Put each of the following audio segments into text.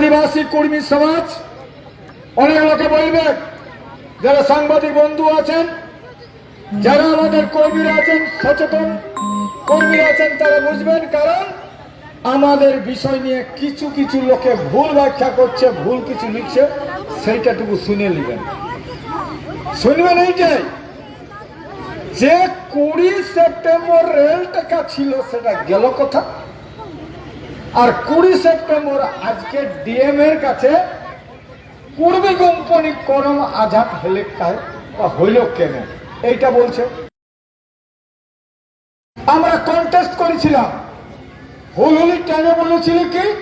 আদিবাসী কর্মী সমাজ, অনেক লোকে বলবে, যারা সাংবাদিক বন্ধু আছেন, যারা আমাদের কর্মীরা আছেন, সচেতন কর্মীরা আছেন, তারা বুঝবেন কারণ আমাদের বিষয় নিয়ে কিছু কিছু লোকে ভুল ব্যাখ্যা করছে, ভুল কিছু লিখছে, সেইটাটুকু শুনে নেবেন। শুনবেন এই যে যে কুড়ি সেপ্টেম্বর রেল টাকা ছিল, সেটা গেল কথা আর কুড়ি সেপ্টেম্বর আজকে ডিএম এর কাছে পূর্বী কোম্পানি করম আজাদ হেলে বা হইল কেন? এইটা বলছে। আমরা কন্টেস্ট করেছিলাম। হুলহুলি কেন বলেছিল কি?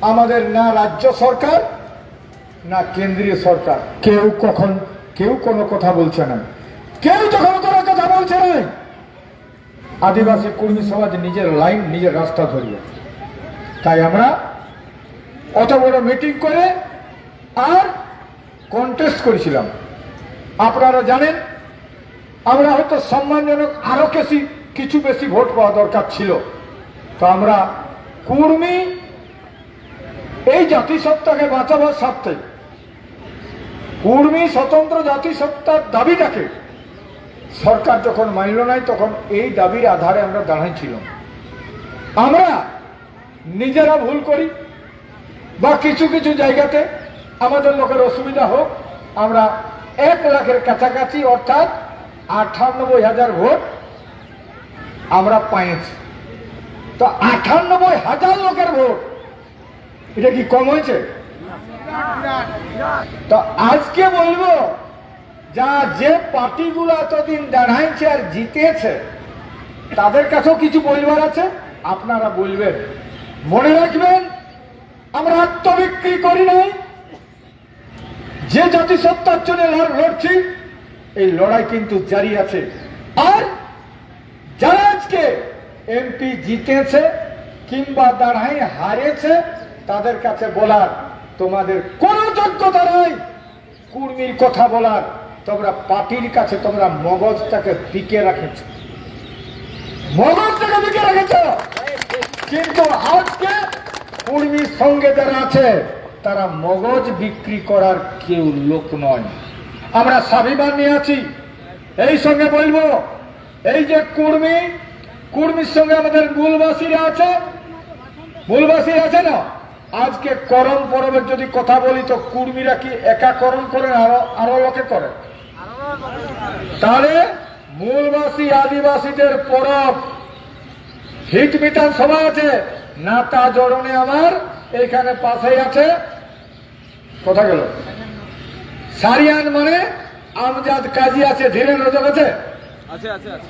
আমাদের না রাজ্য সরকার, না কেন্দ্রীয় সরকার। কেউ কখন, কেউ কোনো কথা বলছে না। কেউ যখন কোনো কথা বলছে না। আদিবাসী কর্মী সমাজ নিজের লাইন, নিজের রাস্তা ধরিয়ে। তাই আমরা অত বড় মিটিং করে আর কন্টেস্ট করেছিলাম। আপনারা জানেন, আমরা হয়তো সম্মানজনক আরও বেশি কিছু বেশি ভোট পাওয়া দরকার ছিল। তো আমরা কুর্মী এই জাতিসত্তাকে বাঁচাবার স্বার্থে, কুর্মী স্বতন্ত্র জাতিসত্তার দাবিটাকে সরকার যখন মানল নাই, তখন এই দাবির আধারে আমরা দাঁড়াইছিলাম আমরা নিজেরা ভুল করি বা কিছু কিছু জায়গাতে আমাদের লোকের অসুবিধা হোক, আমরা এক লাখের কাছাকাছি অর্থাৎ আটানব্বই হাজার ভোট আমরা পাইছি তো আটানব্বই হাজার লোকের ভোট, এটা কি কম হয়েছে? তো আজকে বলব, যা যে পার্টিগুলো এতদিন দাঁড়াইছে আর জিতেছে, তাদের কাছেও কিছু বলবার আছে, আপনারা বলবেন। মনে রাখবেন, আমরা আত্মবিক্রি করি নাই। যে জাতিসত্তার জন্য লড়- লড়ছি, এই লড়াই কিন্তু জারি আছে। আর যারা আজকে এমপি জিতেছে কিংবা দাঁড়াই হারেছে, তাদের কাছে বলার তোমাদের কোনো যোগ্যতা নাই। কুর্মীর কথা বলার, তোমরা পার্টির কাছে তোমরা মগজটাকে টিকে রাখেছ। মগজটাকে টিকে রেখেছ। কিন্তু আজকে কুর্মীর সঙ্গে যারা আছে, তারা মগজ বিক্রি করার কেউ লোক নয়। আমরা স্বাভিমান নিয়ে আছি। এই সঙ্গে বলব, এই যে কুর্মী, কুর্মীর সঙ্গে আমাদের মূলবাসীরা আছে মূলবাসী আছে না? আজকে করম পরবের যদি কথা বলি, তো কুর্মীরা কি একা করম করেন, আরও আরও লোকে করে তাহলে মূলবাসী, আদিবাসীদের পরব হিট মিটান সভা আছে। নাতা জড়নে আমার এইখানে পাশেই আছে। কথা গেল? সারিয়ান মানে আমজাদ কাজী আছে ধীরেন রজক আছে? আছে আছে আছে।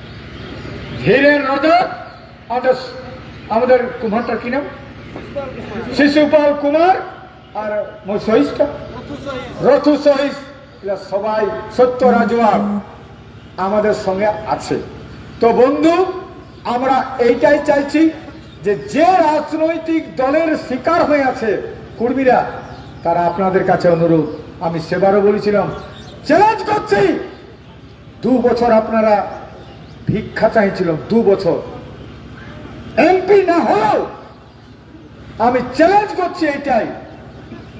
ধীরেন রজক? আমাদের আমাদের কুমারটার কি নাম? শিশুপাল কুমার আর সহিষ্টা রথু সহিস সবাই সত্য রাজওয়ার আমাদের সঙ্গে আছে। তো বন্ধু আমরা এইটাই চাইছি যে যে রাজনৈতিক দলের শিকার হয়ে আছে কর্মীরা, তারা আপনাদের কাছে অনুরোধ, আমি সেবারও বলেছিলাম চ্যালেঞ্জ করছি। দু বছর আপনারা ভিক্ষা চাইছিল দু বছর। এমপি না হলেও আমি চ্যালেঞ্জ করছি এইটাই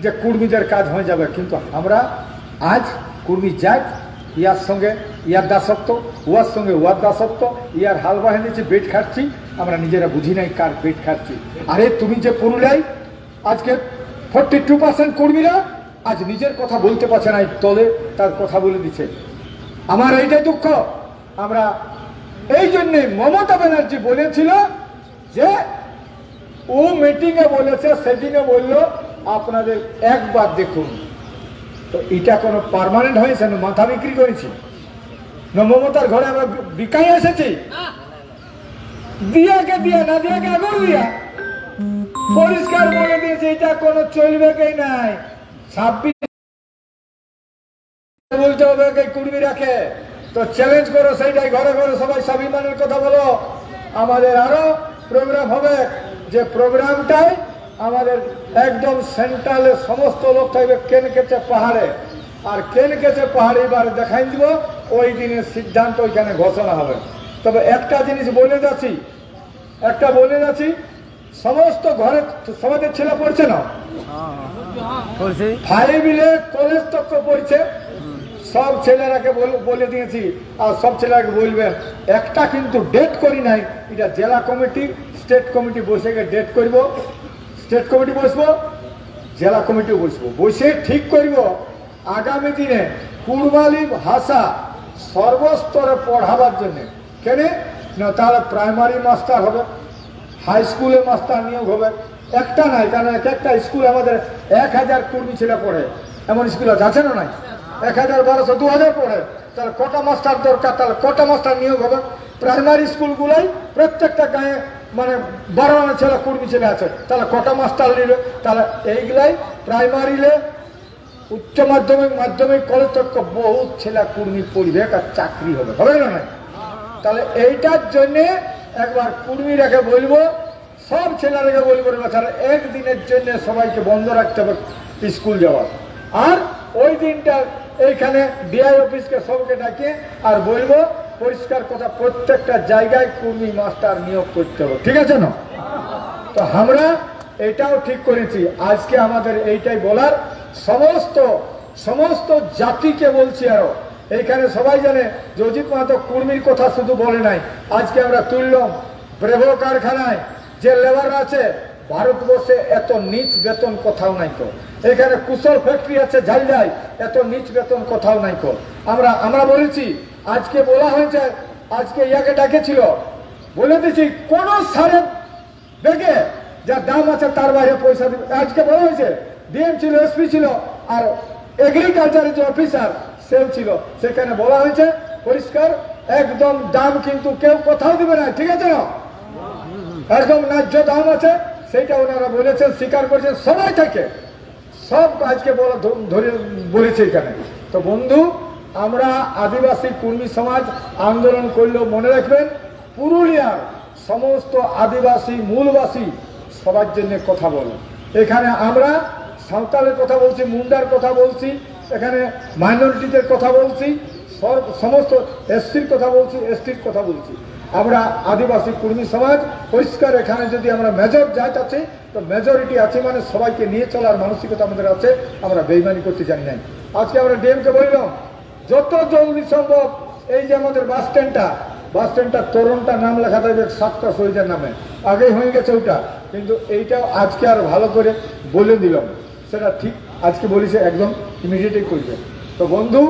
যে কুর্মীদের কাজ হয়ে যাবে। কিন্তু আমরা আজ কুর্মী যাই ইয়ার সঙ্গে ইয়ার দাসত্ব উয়ার সঙ্গে উয়ার দাসত্ব, ইয়ার হাল বাহিনীছে বেট খাচ্ছি আমরা নিজেরা বুঝি নাই কার পেট খাচ্ছি আরে, তুমি যে পুরুলিয়ায় আজকে ফোরটি টু পার্সেন্ট কর্মীরা আজ নিজের কথা বলতে পারছে না তলে তার কথা বলে দিচ্ছে। আমার এইটাই দুঃখ। আমরা এই জন্যে মমতা ব্যানার্জি বলেছিল যে, ও মিটিংয়ে বলেছে সেদিনে বলল, আপনাদের একবার দেখুন। তো এটা কোনো পার্মানেন্ট হয়েছে না? মাথা বিক্রি করেছি? না মমতার ঘরে আমরা বিকাই এসেছি। দিয়াকে দিয়া না দিয়াকে আগর দিয়া। পরিষ্কার বলে দিয়েছে এটা কোনো চলবে কে নাই। ছাব্বিশ বলতে হবে কে কুড়বি রাখে। তো চ্যালেঞ্জ করো সেইটাই ঘরে ঘরে সবাই স্বাভিমানের কথা বলো। আমাদের আরও প্রোগ্রাম হবে। যে প্রোগ্রামটাই আমাদের একদম সেন্ট্রালে সমস্ত লোক থাকবে কেন কেচে পাহাড়ে। আর কেন কেচে পাহাড়ে এবার দেখাই দিব? ওই দিনের সিদ্ধান্ত ওইখানে ঘোষণা হবে। তবে একটা জিনিস বলে যাচ্ছি একটা বলে যাচ্ছি সমস্ত ঘরে সমাজের ছেলে পড়ছে না? করছি ফাইভ ইলে কলেজ তক পড়ছে। সব ছেলেরাকে বল- বলে দিয়েছি আর সব ছেলেরাকে বলবেন একটা কিন্তু ডেট করি নাই এটা জেলা কমিটি স্টেট কমিটি বসে গিয়ে ডেট করব। স্টেট কমিটি বসবো জেলা কমিটিও বসবো। বসে ঠিক করব আগামী দিনে কুড়মালি ভাষা সর্বস্তরে পড়াবার জন্য। কেন? না তাহলে প্রাইমারি মাস্টার হবে, হাই স্কুলে মাস্টার নিয়োগ হবে। একটা নাই কারণ এক একটা স্কুল আমাদের এক হাজার কর্মী ছেলে পড়ে। এমন স্কুল আছে আছে না নাই? এক হাজার বারোশো দু হাজার পড়ে। তাহলে কটা মাস্টার দরকার? তাহলে কটা মাস্টার নিয়োগ হবে? প্রাইমারি স্কুলগুলোই প্রত্যেকটা গায়ে মানে বারো ছেলে কর্মী ছেলে আছে। তাহলে কটা মাস্টার নিল তাহলে এইগুলাই প্রাইমারিলে উচ্চ মাধ্যমিক মাধ্যমিক কলেজ তক বহুত ছেলে কুর্মী পড়বে আর চাকরি হবে। হবে না নাই তাহলে এইটার জন্যে একবার কুর্মী কুর্মীরাকে বলব, সব ছেলেরাকে বলব না তাহলে একদিনের জন্য সবাইকে বন্ধ রাখতে হবে স্কুল যাওয়ার। আর ওই দিনটা এইখানে ডিআই অফিসকে সবকে ডাকে আর বলব, পরিষ্কার কথা, প্রত্যেকটা জায়গায় কুর্মী মাস্টার নিয়োগ করতে হবে, ঠিক আছে না? তো আমরা এটাও ঠিক করেছি। আজকে আমাদের এইটাই বলার। সমস্ত সমস্ত জাতিকে বলছি আরও। এইখানে সবাই জানে যে অজিত মাহাতো কুর্মীর কথা শুধু বলে নাই। আজকে আমরা তুললাম ব্রেভো কারখানায়, যে লেবার আছে, ভারতবর্ষে এত নিচ বেতন কোথাও নাই তো এখানে কুশল ফ্যাক্টরি আছে ঝালজাই এত নিচ বেতন কোথাও নাই তো আমরা আমরা বলেছি, আজকে বলা হয়েছে, আজকে ইয়াকে ডাকেছিল। বলে দিচ্ছি কোন সারের দেখে যা দাম আছে তার বাইরে পয়সা দিবে। আজকে বলা হয়েছে ডিএম ছিল, এসপি ছিল, আর এগ্রিকালচারের যে অফিসার সেও ছিল। সেখানে বলা হয়েছে, পরিষ্কার, একদম দাম কিন্তু কেউ কোথাও দিবে না, ঠিক আছে না? একদম ন্যায্য দাম আছে, সেইটা ওনারা বলেছেন, স্বীকার করেছেন সবাই থেকে। সব আজকে বলা ধরে বলেছে এখানে। তো বন্ধু, আমরা আদিবাসী কুর্মী সমাজ আন্দোলন করলেও মনে রাখবেন, পুরুলিয়ার সমস্ত আদিবাসী মূলবাসী সবার জন্য কথা বলে। এখানে আমরা সাঁওতালের কথা বলছি, মুন্ডার কথা বলছি, এখানে মাইনরিটিদের কথা বলছি, সর- সমস্ত এসসির কথা বলছি, এসটির কথা বলছি। আমরা আদিবাসী কর্মী সমাজ, পরিষ্কার এখানে যদি আমরা মেজর জাত আছে, তো মেজরিটি আছে মানে সবাইকে নিয়ে চলার মানসিকতা আমাদের আছে, আমরা বেইমানি করতে জানি নাই। আজকে আমরা ডিএমকে বললাম, যত জলদি সম্ভব, এই যে আমাদের বাস স্ট্যান্ডটা বাস স্ট্যান্ডটা তরুণটা নাম লেখা থাকবে সাতটা শহীদের নামে। আগেই হয়ে গেছে ওটা কিন্তু এইটাও আজকে আর ভালো করে বলে দিলাম। সেটা ঠিক আজকে বলেছে একদম ইমিডিয়েটই করবে। তো বন্ধু,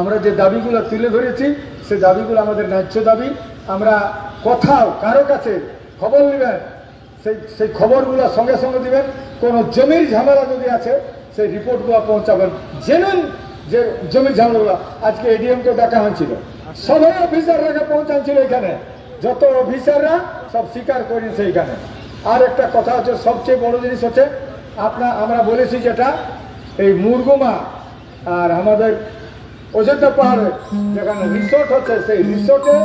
আমরা যে দাবিগুলো তুলে ধরেছি, সে দাবিগুলো আমাদের ন্যায্য দাবি। আমরা কোথাও কারও কাছে খবর নেবেন, সেই সেই খবরগুলো সঙ্গে সঙ্গে দিবেন। কোনো জমির ঝামেলা যদি আছে, সেই রিপোর্টগুলো পৌঁছাবেন। জেনুন যে জমির ঝামেলাগুলো, আজকে এডিএমকে দেখা হয়েছিল। সবাই অফিসাররা পৌঁছাচ্ছিল এখানে। যত অফিসাররা সব স্বীকার করেছে এখানে। আর একটা কথা হচ্ছে, সবচেয়ে বড় জিনিস হচ্ছে আপনার আমরা বলেছি যেটা, এই মুরগুমা আর আমাদের অযোধ্যা পাহাড়ে যেখানে রিসোর্ট হচ্ছে, সেই রিসোর্টে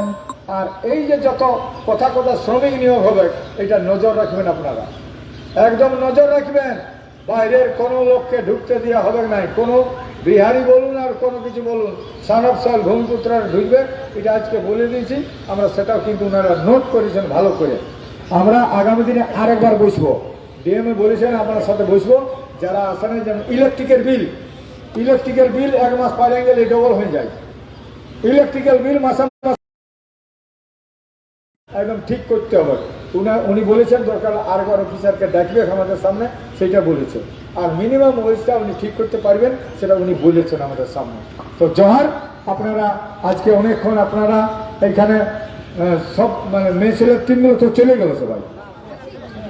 আর এই যে যত কথা কথা শ্রমিক নিয়োগ হবে, এটা নজর রাখবেন আপনারা। একদম নজর রাখবেন, বাইরের কোনো লোককে ঢুকতে দেওয়া হবে না। কোনো বিহারি বলুন আর কোনো কিছু বলুন, সানব সাল ভূমিপুত্রা ঢুকবে, এটা আজকে বলে দিয়েছি, আমরা সেটাও কিন্তু ওনারা নোট করেছেন ভালো করে। আমরা আগামী দিনে আরেকবার বসবো। ডিএমএ বলেছেন, আপনার সাথে বসবো। যারা আসেন যেমন ইলেকট্রিকের বিল ইলেকট্রিকের বিল এক মাস পারে গেলে ডবল হয়ে যায়। ইলেকট্রিক্যাল বিল মাসে একদম ঠিক করতে হবে। উনা, উনি বলেছেন, দরকার আরেকবার অফিসারকে ডাকবে আমাদের সামনে, সেটা বলেছে। আর মিনিমাম ওয়েজটা উনি ঠিক করতে পারবেন, সেটা উনি বলেছেন আমাদের সামনে। তো জহার, আপনারা আজকে অনেকক্ষণ আপনারা এখানে সব মানে মেয়ে ছেলের তিনগুলো তো চলে গেল সবাই।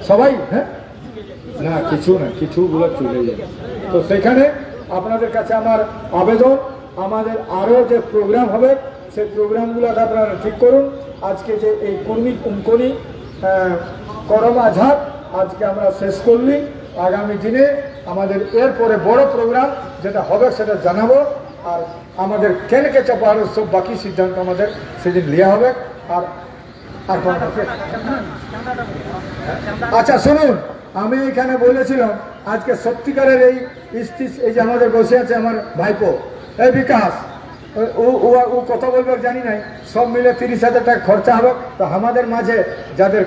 সবাই হ্যাঁ? না কিছু না কিছুগুলো চলে যাবে তো সেখানে আপনাদের কাছে আমার আবেদন আমাদের আরও যে প্রোগ্রাম হবে সেই প্রোগ্রামগুলোকে আপনারা ঠিক করুন। আজকে যে এই কর্মী কুমকনি করম আজকে আমরা শেষ করলি। আগামী দিনে আমাদের এরপরে বড় প্রোগ্রাম যেটা হবে সেটা জানাব। আর আমাদের কেন কেচা পাহাড়ের সব বাকি সিদ্ধান্ত আমাদের সেদিন নেওয়া হবে। আর আর আচ্ছা শুনুন। আমি এখানে বলেছিলাম, আজকে সত্যিকারের এই এই যে আমাদের বসে আছে আমার ভাইপো, এই বিকাশ, ও- ও কথা বলবে জানি নাই, সব মিলে তিরিশ হাজার টাকা খরচা হবে। তো আমাদের মাঝে যাদের